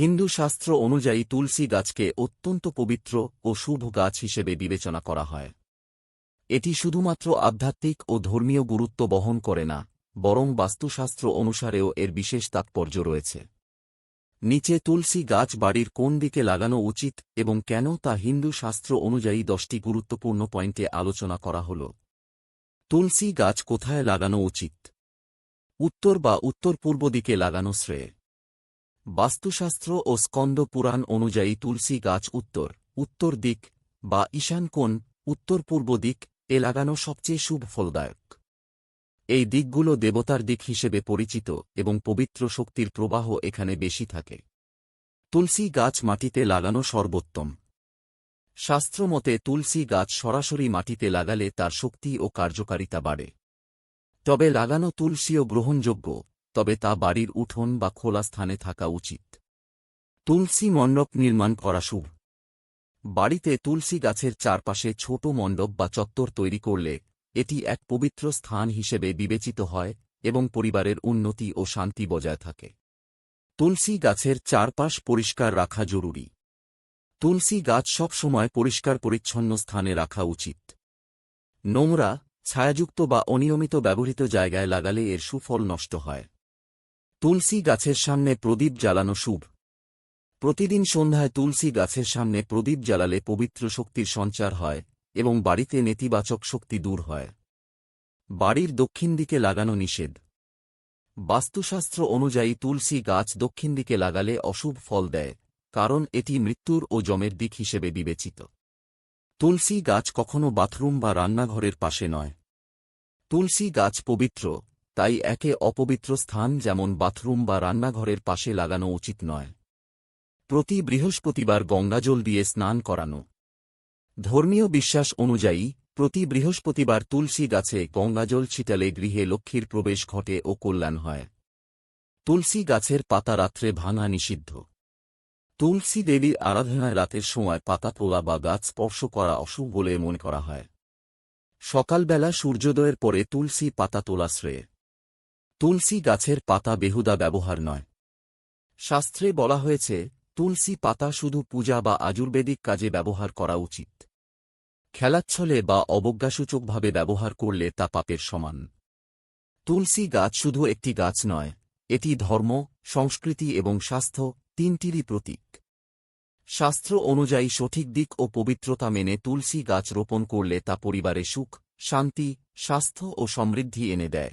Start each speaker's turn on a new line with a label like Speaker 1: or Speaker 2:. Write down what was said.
Speaker 1: হিন্দু শাস্ত্র অনুযায়ী তুলসী গাছকে অত্যন্ত পবিত্র ও শুভ গাছ হিসেবে বিবেচনা করা হয়। এটি শুধুমাত্র আধ্যাত্মিক ও ধর্মীয় গুরুত্ব বহন করে না, বরং বাস্তুশাস্ত্র অনুসারেও এর বিশেষ তাৎপর্য রয়েছে। নিচে তুলসী গাছ বাড়ির কোন দিকে লাগানো উচিত এবং কেন তা হিন্দু শাস্ত্র অনুযায়ী দশটি গুরুত্বপূর্ণ পয়েন্টে আলোচনা করা হল। তুলসী গাছ কোথায় লাগানো উচিত? উত্তর বা উত্তর পূর্ব দিকে লাগানো শ্রেয়। বাস্তুশাস্ত্র ও স্কন্দ পুরাণ অনুযায়ী তুলসী গাছ উত্তর উত্তর দিক, বা ঈশান কোণ, উত্তর পূর্ব দিক, এ লাগানো সবচেয়ে শুভ ফলদায়ক। এই দিকগুলো দেবতার দিক হিসেবে পরিচিত এবং পবিত্র শক্তির প্রবাহ এখানে বেশি থাকে। তুলসী গাছ মাটিতে লাগানো সর্বোত্তম। শাস্ত্রমতে তুলসী গাছ সরাসরি মাটিতে লাগালে তার শক্তি ও কার্যকারিতা বাড়ে। তবে লাগানো তুলসীও গ্রহণযোগ্য তবে তা বাড়ির উঠোন বা খোলা স্থানে থাকা উচিত। তুলসী মণ্ডপ নির্মাণ করা শুভ। বাড়িতে তুলসী গাছের চারপাশে ছোট মণ্ডপ বা চত্বর তৈরি করলে এটি এক পবিত্র স্থান হিসেবে বিবেচিত হয় এবং পরিবারের উন্নতি ও শান্তি বজায় থাকে। তুলসী গাছের চারপাশ পরিষ্কার রাখা জরুরি। তুলসী গাছ সব সময় পরিষ্কার পরিচ্ছন্ন স্থানে রাখা উচিত। নোংরা, ছায়াযুক্ত বা অনিয়মিত ব্যবহৃত জায়গায় লাগালে এর সুফল নষ্ট হয়। তুলসী গাছের সামনে প্রদীপ জ্বালানো শুভ। প্রতিদিন সন্ধ্যায় তুলসী গাছের সামনে প্রদীপ জ্বালালে পবিত্র শক্তির সঞ্চার হয় এবং বাড়িতে নেতিবাচক শক্তি দূর হয়। বাড়ির দক্ষিণ দিকে লাগানো নিষেধ। বাস্তুশাস্ত্র অনুযায়ী তুলসী গাছ দক্ষিণ দিকে লাগালে অশুভ ফল দেয়, কারণ এটি মৃত্যুর ও জমের দিক হিসেবে বিবেচিত। তুলসী গাছ কখনো বাথরুম বা রান্নাঘরের পাশে নয়। তুলসী গাছ পবিত্র তাই একে অপবিত্র স্থান যেমন বাথরুম বা রান্নাঘরের পাশে লাগানো উচিত নয়। প্রতি বৃহস্পতিবার গঙ্গাজল দিয়ে স্নান করানো। ধর্মীয় বিশ্বাস অনুযায়ী, প্রতি বৃহস্পতিবার তুলসী গাছে গঙ্গাজল ছিটালে গৃহে লক্ষ্মীর প্রবেশ ঘটে ও কল্যাণ হয়। তুলসী গাছের পাতা রাত্রে ভাঙা নিষিদ্ধ। তুলসী দেবীর আরাধনায় রাতের সময় পাতা তোলা বা গাছ স্পর্শ করা অশুভ বলে মনে করা হয়। সকালবেলা সূর্যোদয়ের পরে তুলসী পাতা তোলা শ্রেয়। তুলসী গাছের পাতা বেহুদা ব্যবহার নয়। শাস্ত্রে বলা হয়েছে, তুলসী পাতা শুধু পূজা বা আজুর্বেদিক কাজে ব্যবহার করা উচিত। খেলাচ্ছলে বা অবজ্ঞাসূচকভাবে ব্যবহার করলে তা পাপের সমান। তুলসী গাছ শুধু একটি গাছ নয়, এটি ধর্ম, সংস্কৃতি এবং স্বাস্থ্য তিনটিরই প্রতীক। শাস্ত্র অনুযায়ী সঠিক দিক ও পবিত্রতা মেনে তুলসী গাছ রোপণ করলে তা পরিবারে সুখ, শান্তি, স্বাস্থ্য ও সমৃদ্ধি এনে দেয়।